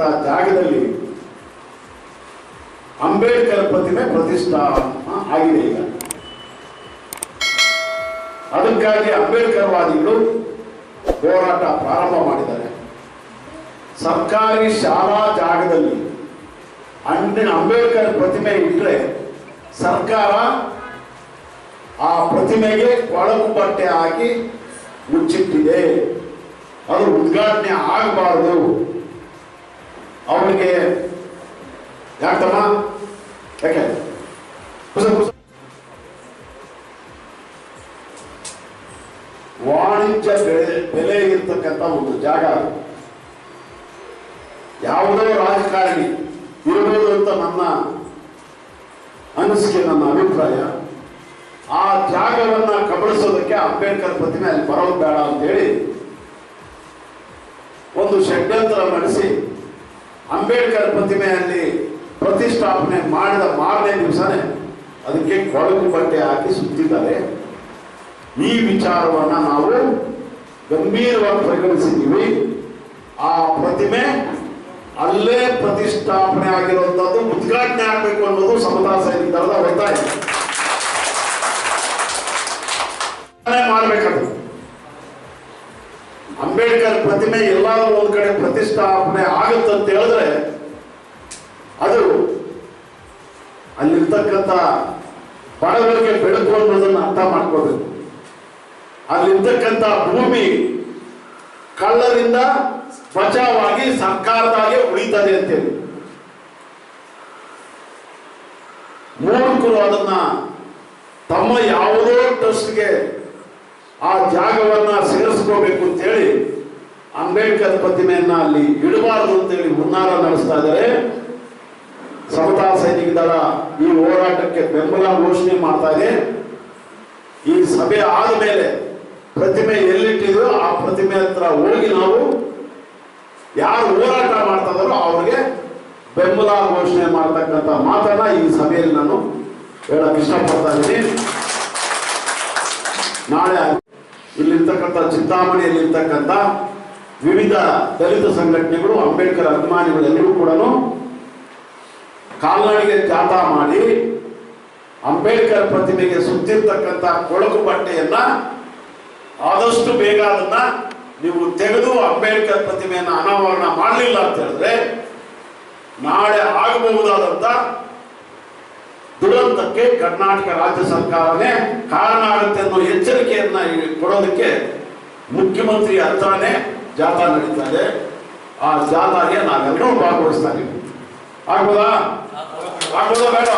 ಜಾಗದಲ್ಲಿ ಅಂಬೇಡ್ಕರ್ ಪ್ರತಿಮೆ ಪ್ರತಿಷ್ಠಾಪನ ಆಗಿದೆ ಈಗ. ಅದಕ್ಕಾಗಿ ಅಂಬೇಡ್ಕರ್ ವಾದಿಗಳು ಹೋರಾಟ ಪ್ರಾರಂಭ ಮಾಡಿದ್ದಾರೆ. ಸರ್ಕಾರಿ ಶಾಲಾ ಜಾಗದಲ್ಲಿ ಅಂಡಿನ ಅಂಬೇಡ್ಕರ್ ಪ್ರತಿಮೆ ಇಟ್ಟರೆ ಸರ್ಕಾರ ಆ ಪ್ರತಿಮೆಗೆ ಕೊಳಕು ಬಟ್ಟೆ ಹಾಕಿ ಮುಚ್ಚಿಟ್ಟಿದೆ. ಅದು ಉದ್ಘಾಟನೆ ಆಗಬಾರದು. ಅವರಿಗೆ ಯಾಕೆ ಕುಸ ವಾಣಿಜ್ಯ ಬೆಳೆ, ಬೆಲೆ ಇರ್ತಕ್ಕಂಥ ಒಂದು ಜಾಗ. ಯಾವುದೋ ರಾಜಕಾರಣಿ ಇರಬಹುದು ಅಂತ ನನ್ನ ಅನಿಸಿಕೆ, ನನ್ನ ಅಭಿಪ್ರಾಯ. ಆ ಜಾಗವನ್ನ ಕಬಳಿಸೋದಕ್ಕೆ ಅಂಬೇಡ್ಕರ್ ಪ್ರತಿಮೆ ಅಲ್ಲಿ ಬರೋದು ಬೇಡ ಅಂತೇಳಿ ಒಂದು ಷಡ್ಯಂತ್ರ ನಡೆಸಿ ಅಂಬೇಡ್ಕರ್ ಪ್ರತಿಮೆಯಲ್ಲಿ ಪ್ರತಿಷ್ಠಾಪನೆ ಮಾಡಿದ ಮಾರನೇ ದಿವಸನೇ ಅದಕ್ಕೆ ಕೊಳಕು ಬಟ್ಟೆ ಹಾಕಿ ಸುತ್ತಿದ್ದಾರೆ. ಈ ವಿಚಾರವನ್ನ ನಾವು ಗಂಭೀರವಾಗಿ ಪರಿಗಣಿಸಿದ್ದೀವಿ. ಆ ಪ್ರತಿಮೆ ಅಲ್ಲೇ ಪ್ರತಿಷ್ಠಾಪನೆ ಆಗಿರುವಂತದ್ದು ಉದ್ಘಾಟನೆ ಆಗಬೇಕು ಅನ್ನೋದು ಸಮತಾ ಸೈನಿಕರದ ಒತ್ತಾಯ. ಮಾಡಬೇಕದು. ಅಂಬೇಡ್ಕರ್ ಪ್ರತಿಮೆ ಎಲ್ಲಾದ್ರೂ ಒಂದ್ ಕಡೆ ಪ್ರತಿಷ್ಠಾಪನೆ ಆಗುತ್ತೆ ಅಂತ ಹೇಳಿದ್ರೆ ಅದು ಅಲ್ಲಿರ್ತಕ್ಕಂಥ ಬಡವರಿಗೆ ಬೆಳಕು ಅನ್ನೋದನ್ನು ಅರ್ಥ ಮಾಡ್ಕೋಬೇಕು ಅಲ್ಲಿರ್ತಕ್ಕಂಥ ಭೂಮಿ ಕಳ್ಳರಿಂದ ಬಚಾವಾಗಿ ಸರ್ಕಾರದಾಗೆ ಉಳಿತದೆ ಅಂತೇಳಿ. ಮೂರ್ಖರು ಅದನ್ನ ತಮ್ಮ ಯಾವುದೋ ಟ್ರಸ್ಟ್ಗೆ ಆ ಜಾಗವನ್ನ ಸೇರಿಸ್ಕೋಬೇಕು ಅಂತೇಳಿ ಅಂಬೇಡ್ಕರ್ ಪ್ರತಿಮೆಯನ್ನ ಅಲ್ಲಿ ಇಡಬಾರದು ಅಂತೇಳಿ ಹುನ್ನಾರ ನಡೆಸ್ತಾ ಇದ್ದಾರೆ. ಸಮತಾ ಸೈನಿಕ ದಳ ಈ ಹೋರಾಟಕ್ಕೆ ಬೆಂಬಲ ಘೋಷಣೆ ಮಾಡ್ತಾ ಇದೆ. ಈ ಸಭೆ ಆದ ಮೇಲೆ ಪ್ರತಿಮೆ ಎಲ್ಲಿಟ್ಟಿದ್ರು ಆ ಪ್ರತಿಮೆ ಹತ್ರ ಹೋಗಿ ನಾವು ಯಾರು ಹೋರಾಟ ಮಾಡ್ತಾ ಅವ್ರಿಗೆ ಬೆಂಬಲ ಘೋಷಣೆ ಮಾಡ್ತಕ್ಕಂಥ ಮಾತನ್ನ ಈ ಸಭೆಯಲ್ಲಿ ನಾನು ಹೇಳಕ್ ಇಷ್ಟಪಡ್ತಾ ಇದ್ದೀನಿ. ನಾಳೆ ಇಲ್ಲಿರ್ತಕ್ಕಂಥ ಚಿಂತಾಮಣಿಯಲ್ಲಿರ್ತಕ್ಕಂಥ ವಿವಿಧ ದಲಿತ ಸಂಘಟನೆಗಳು, ಅಂಬೇಡ್ಕರ್ ಅಭಿಮಾನಿಗಳೆಲ್ಲರೂ ಕೂಡ ಕಾಲ್ನಡಿಗೆ ಜಾಥಾ ಮಾಡಿ ಅಂಬೇಡ್ಕರ್ ಪ್ರತಿಮೆಗೆ ಸುತ್ತಿರ್ತಕ್ಕಂಥ ಕೊಳಕು ಬಟ್ಟೆಯನ್ನ ಆದಷ್ಟು ಬೇಗ ಅದನ್ನ ನೀವು ತೆಗೆದು ಅಂಬೇಡ್ಕರ್ ಪ್ರತಿಮೆಯನ್ನ ಅನಾವರಣ ಮಾಡಲಿಲ್ಲ ಅಂತ ಹೇಳಿದ್ರೆ ನಾಳೆ ಆಗಬಹುದಾದಂತ ದುರಂತಕ್ಕೆ ಕರ್ನಾಟಕ ರಾಜ್ಯ ಸರ್ಕಾರನೇ ಕಾರಣ ಆಗುತ್ತೆ ಅನ್ನೋ ಎಚ್ಚರಿಕೆಯನ್ನ ಕೊಡೋದಕ್ಕೆ ಮುಖ್ಯಮಂತ್ರಿ ಹತ್ರನೇ ಜಾಥಾ ನಡೀತಾ ಇದೆ. ಆ ಜಾಥಾಗೆ ನಾವೆಲ್ಲರೂ ಭಾಗವಹಿಸ್ತಾ ಇದ್ದೀವಿ ಆಗ್ಬೋದಾ? ಆಗ್ಬೋದಾ ಬೇಡ